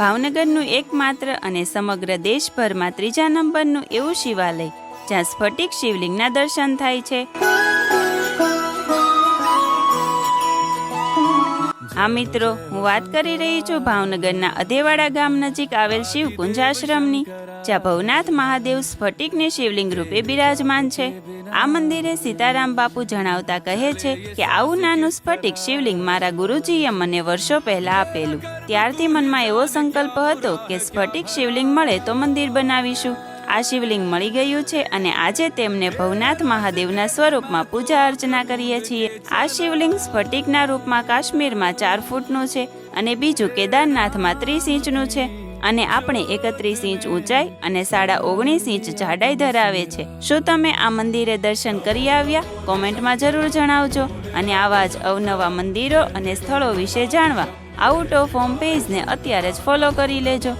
ભાવનગરનું એકમાત્ર અને સમગ્ર દેશભરમાં ત્રીજા નંબરનું એવું શિવાલય, જ્યાં સ્ફટિક શિવલિંગના દર્શન થાય છે. હા, મિત્રો, હું વાત કરી રહી છું ભાવનગરના અધેવાડા ગામ નજીક આવેલ શિવકુંજ આશ્રમની, જ્યાં ભવનાથ મહાદેવ સ્ફટિકને શિવલિંગ રૂપે બિરાજમાન છે. આ મંદિરે સીતારામ બાપુ જણાવતા કહે છે કે, આવું નાનું સ્ફટિક શિવલિંગ મારા ગુરુજીએ મને વર્ષો પહેલા આપેલું. ત્યારથી મનમાં એવો સંકલ્પ હતો કે, સ્ફટિક શિવલિંગ મળે તો મંદિર બનાવીશું. આ શિવલિંગ મળી ગયું છે અને આજે તેમને ભવનાથ મહાદેવના સ્વરૂપમાં પૂજા અર્ચના કરીએ છીએ. આ શિવલિંગ સ્ફટિકના રૂપમાં કાશ્મીરમાં ચાર ફૂટનું છે અને બીજું કેદારનાથમાં ત્રીસ ઇંચનું છે અને આપણે એકત્રીસ ઇંચ ઊંચાઈ અને સાડા ઓગણીસ ઇંચ જાડાઈ ધરાવે છે. શું તમે આ મંદિરે દર્શન કરી આવ્યા? કોમેન્ટમાં જરૂર જણાવજો અને આવા જ અવનવા મંદિરો અને સ્થળો વિશે જાણવા આઉટ ઓફ હોમ પેજને અત્યારે જ ફોલો કરી લેજો.